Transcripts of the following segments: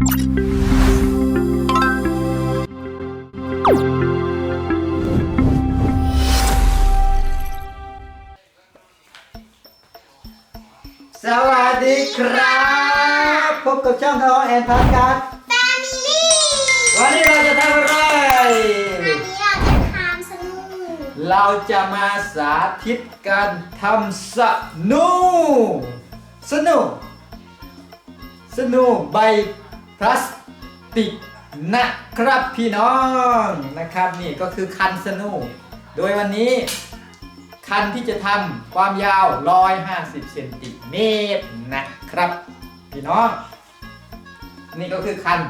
สวัสดีครับ พบกับช่องทองแอนพาร์กัสแฟมิลี่ วันนี้เราจะทำอะไรอันนี้เราจะทำสนุกเราจะมาสาธิตการทำสนูสนูสนูใบ พลาสติกนะครับพี่น้องนะครับนี่ก็คือคันสนูโดยวันนี้ คันที่จะทำความยาว 150เซนติเมตรนะครับ พี่น้อง นี่ก็คือคัน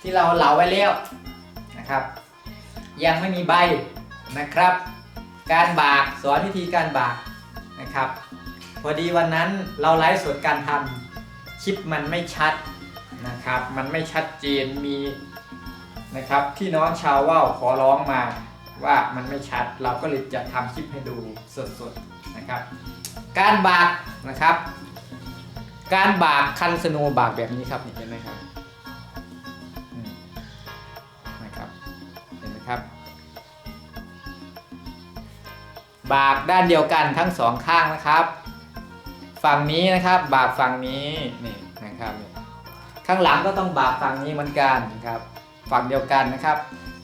ที่เราเหลาไว้แล้วนะครับ ยังไม่มีใบนะครับ การบากสอนวิธีการบากนะครับ พอดีวันนั้นเราไลฟ์สดการทำคลิปมันไม่ชัด นะครับ มันไม่ชัดเจนมีนะครับพี่น้องชาวว่าวขอร้องมาว่ามันไม่ชัดเราก็เลยจะทำคลิปให้ดูสดๆนะครับ การบากนะครับ การบากคันสโนว์บากแบบนี้ครับเห็นไหมครับนะครับเห็นไหมครับ บากด้านเดียวกันทั้งสองข้างนะครับ ฝั่งนี้นะครับบากฝั่งนี้นี่นะครับนี่ ข้างหลังก็ต้องบากฝั่งนี้เหมือนกันครับ ฝั่งเดียวกันนะครับ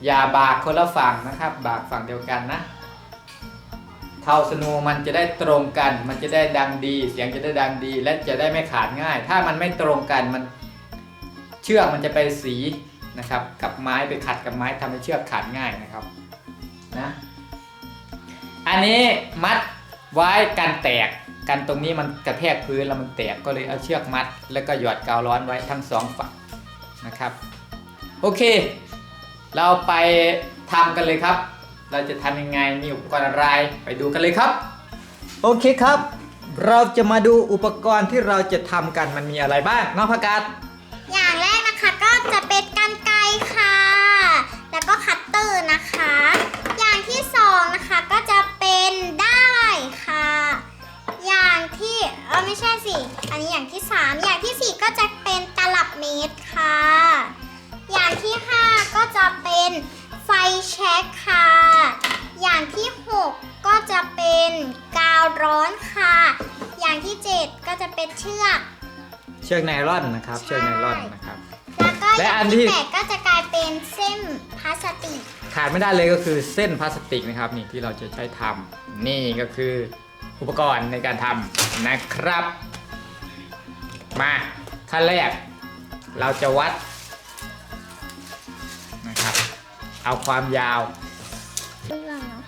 อย่าบากคนละฝั่งนะครับ บากฝั่งเดียวกันนะ เท่าสนูมันจะได้ตรงกัน มันจะได้ดังดี เสียงจะได้ดังดี และจะได้ไม่ขาดง่าย ถ้ามันไม่ตรงกันมันเชือกมันจะไปสีนะครับ กับไม้ไปขัดกับไม้ทำให้เชือกขาดง่ายนะครับนะอันนี้มัดไว้กันแตก กันตรงนี้มันกระแทกพื้นแล้วมันแตกก็เลยเอาเชือกมัด แล้วก็หยอดกาวร้อนไว้ทั้งสองฝั่งนะครับ โอเค เราไปทำกันเลยครับ เราจะทำยังไงมีอุปกรณ์อะไรไปดูกันเลยครับ โอเคครับ เราจะมาดูอุปกรณ์ที่เราจะทำกันมันมีอะไรบ้างน้องพักกาด นนี้อย่างที่สามอย่างที่สี่ก็จะเป็นตลับเมตรค่ะ อย่างที่ห้าก็จะเป็นไฟแช็กค่ะ อย่างที่หกก็จะเป็นกาวร้อนค่ะ อย่างที่เจ็ดก็จะเป็นเชือกเชือกไนลอนนะครับ เชือกไนลอนนะครับ แล้วก็อและย่างอันที่ที่แปดก็จะกลายเป็นเส้นพลาสติก ขาดไม่ได้เลยก็คือเส้นพลาสติกนะครับนี่ที่เราจะใช้ทำนี่ก็คืออุปกรณ์ในการทำนะครับ มาขั้นแรก เราจะวัดนะครับ เอาความยาวเรื่องเนาะ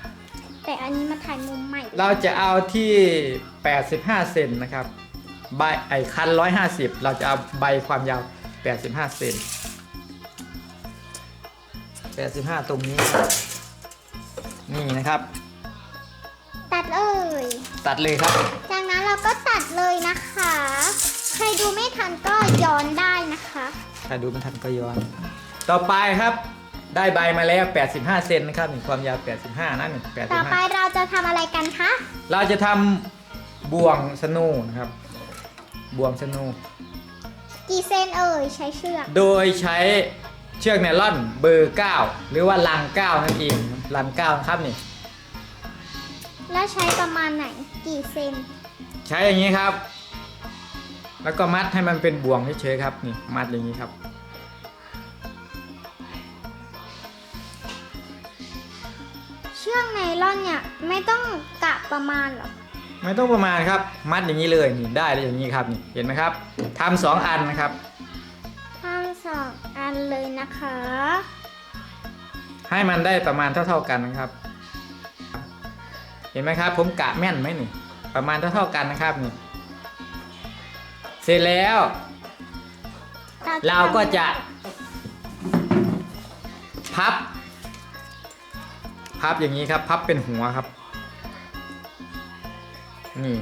แต่อันนี้มาถ่ายมุมใหม่ เราจะเอาที่ 85 เซนนะครับ ใบไอ้คัน 150 เราจะเอาใบความยาว 85 เซน85 ตรงนี้ นี่นะครับ ตัดเลย ตัดเลยครับ จากนั้นเราก็ตัดเลยนะคะ ใครดูไม่ทันก็ย้อนได้นะคะ ถ้าดูไม่ทันก็ย้อน ต่อไปครับ ได้ใบมาแล้ว 85 เซนนะครับนี่ความยาว 85นั่นต่อไป85 เราจะทำอะไรกันคะ เราจะทำบ่วงสนูนะครับ บ่วงสนู กี่เซนเอ่ยใช้เชือก โดยใช้เชือกไนล่อนเบอร์ 9 หรือว่าลัง9นั่นเองลัง9นะครับนี่ แล้วใช้ประมาณไหน กี่เซน ใช้อย่างนี้ครับ แล้วก็มัดให้มันเป็นบ่วงเฉยๆครับนี่มัดอย่างนี้ครับ เชือกไนล่อนเนี่ยไม่ต้องกะประมาณหรอกไม่ต้องประมาณครับ มัดอย่างนี้เลยนี่ได้เลยอย่างนี้ครับนี่เห็นไหมครับทำสองอันนะครับทำสองอันเลยนะคะ ให้มันได้ประมาณเท่าๆกันนะครับ เห็นไหมครับ ผมกะแม่นไหมนี่ประมาณเท่าๆกันนะครับนี่ เสร็จแล้ว เราก็จะพับ พับอย่างนี้ครับ พับเป็นหัวครับ นี่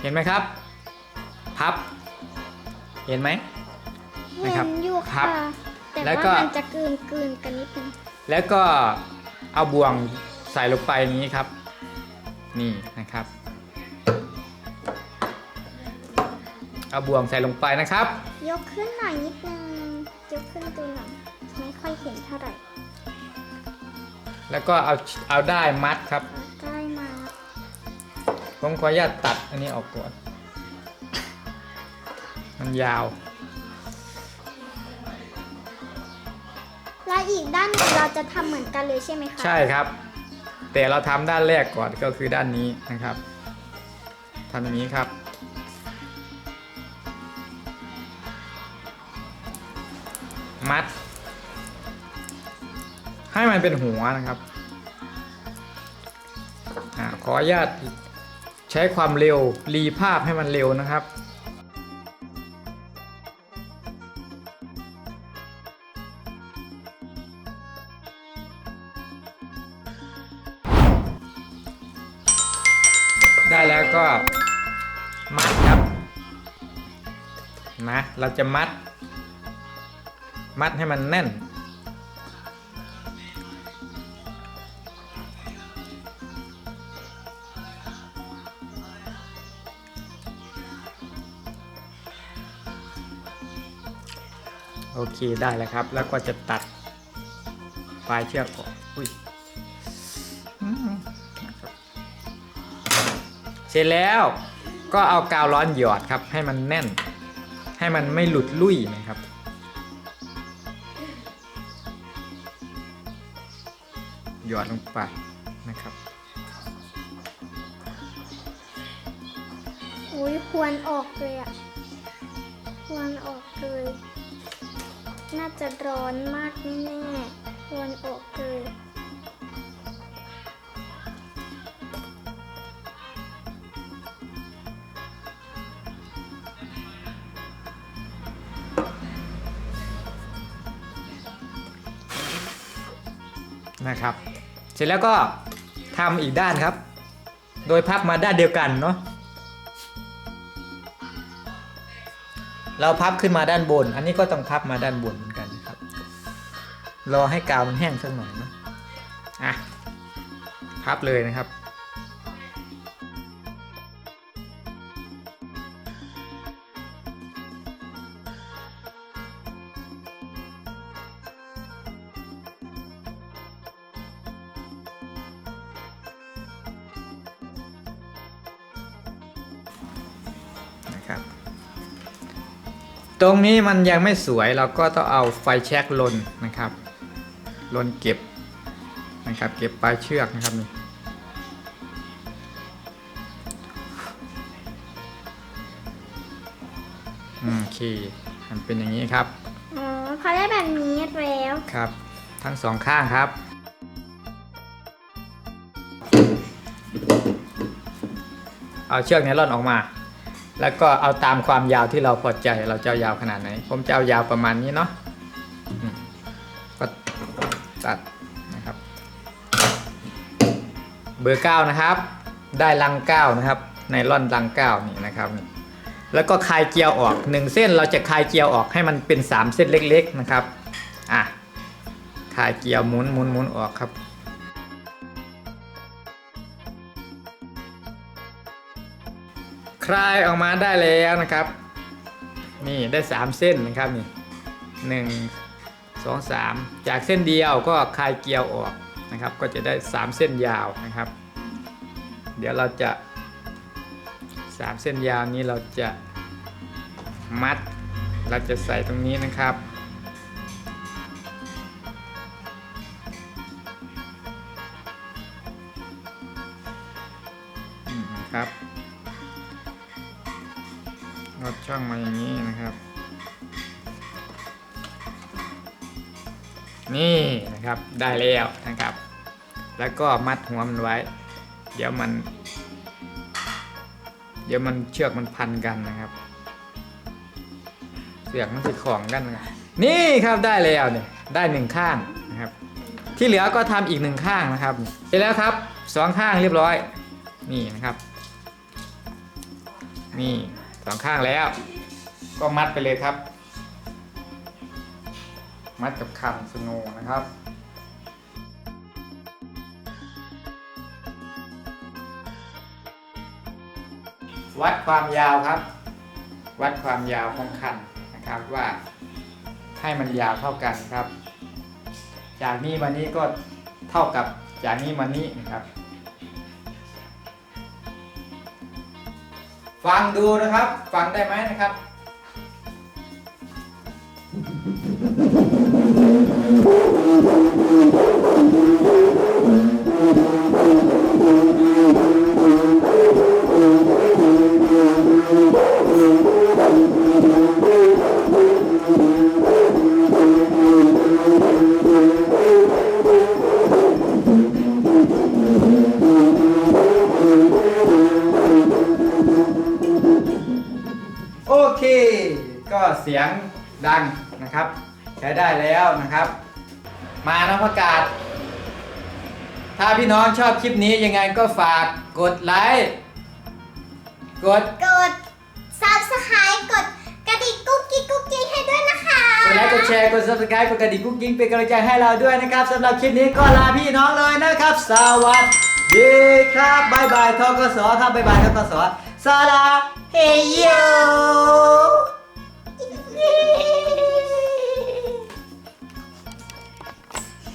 เห็นไหมครับ พับ เห็นไหมเห็นะครับนอยู่ครัค่ะบแต่แล้วว่าก็มันจะกลืนกลืนๆกันนิดนึงแล้วก็เอาบ่วงใส่ลงไปอย่างนี้ครับ นี่นะครับ เอาบ่วงใส่ลงไปนะครับ ยกขึ้นหน่อยนิดนึง ยกขึ้นดูหน่อย ไม่ค่อยเห็นเท่าไหร่แล้วก็เอาเอาได้ายมัดครับใกล้มาผมขออนุญาตตัดอันนี้ออกก่อน มันยาว แล้วอีกด้านหนึ่งเราจะทำเหมือนกันเลยใช่ไหมคะใช่ครับ แต่เราทำด้านแรกก่อนก็คือด้านนี้นะครับทำอย่างนี้ครับ มัด ให้มันเป็นหัวนะครับอขออนุญาตใช้ความเร็วรีภาพให้มันเร็วนะครับได้แล้วก็มัดครับนะเราจะมัด มัดให้มันแน่น โอเคได้แล้วครับ แล้วก็จะตัดปลายเชือกออกอุ้ยอืมนเสร็จแล้วก็เอากาวร้อนหยอดครับ ให้มันแน่น ให้มันไม่หลุดลุ่ยนะครับ หยอดลงไปนะครับอุ้ยควรออกเลยอะควรออกเลย น่าจะร้อนมากแน่ๆควรออกเลย นะครับ เสร็จแล้วก็ทำอีกด้านครับ โดยพับมาด้านเดียวกันเนาะเราพับขึ้นมาด้านบน อันนี้ก็ต้องพับมาด้านบนเหมือนกันครับ รอให้กาวมันแห้งสักหน่อยนะอะ พับเลยนะครับ นะครับ ตรงนี้มันยังไม่สวยเราก็ต้องเอาไฟแช็กลนนะครับ ลนเก็บนะครับ เก็บปลายเชือกนะครับนี่อืมโอเค มันเป็นอย่างนี้ครับอ๋อพอได้แบบนี้แล้วครับ ทั้งสองข้างครับเอาเชือกไนล่อนออกมา แล้วก็เอาตามความยาวที่เราพอใจเราจะายาวขนาดไหน ผมจะเอายาวประมาณนี้เนาะก็ตัดนะครับ เบอร์เก้านะครับ ได้ลังเก้านะครับไนล่อนลังเก้านี่นะครับนี่แล้วก็คลายเกลียวออกหนึ่งเส้นเราจะคลายเกลียวออกให้มันเป็นสามเส้นเล็ก ๆ นะครับ อะคลายเกลียวหมุนหมุนหมุนออกครับ คลายออกมาได้แล้วนะครับ นี่ได้ 3 เส้นนะครับนี่หนึ่งสองสามจากเส้นเดียวก็คลายเกลียวออกนะครับ ก็จะได้ 3 เส้นยาวนะครับ เดี๋ยวเราจะ 3 เส้นยาวนี้เราจะมัดเราจะใส่ตรงนี้นะครับ ลดช่องมาอย่างนี้นะครับ นี่นะครับได้แล้วนะครับ แล้วก็มัดหัวมันไว้ เดี๋ยวมัน เดี๋ยวมันเชือกมันพันกันนะครับ เสือกมันติดของกันนะนี่ครับได้แล้วเนี่ยได้หนึ่งข้างนะครับ ที่เหลือก็ทำอีกหนึ่งข้างนะครับเสร็จแล้วครับสองข้างเรียบร้อย นี่นะครับ นี่ สองข้างแล้ว ก็มัดไปเลยครับ มัดกับคันสโนว์นะครับวัดความยาวครับ วัดความยาวของคันนะครับว่าให้มันยาวเท่ากันครับ จากนี้มานี้ก็เท่ากับจากนี้มานี้นะครับ ฟังดูนะครับ ฟังได้ไหมนะครับโก็เสียงดังนะครับ ใช้ได้แล้วนะครับ มาน้องประกาศ ถ้าพี่น้องชอบคลิปนี้ยังไงก็ฝากกดไลค์กดกด subscribe กดกระดิ่งกุ๊กกิ๊กกุ๊กกิ๊กให้ด้วยนะคะ กดไลค์กดแชร์กด subscribe กดกระดิ่งกุ๊กกิ๊งเป็นกำลังใจให้เราด้วยนะครับสำหรับคลิปนี้ก็ลาพี่น้องเลยนะครับ สวัสดีครับบายบายทกสครับบายบายทกสสลาเฮโย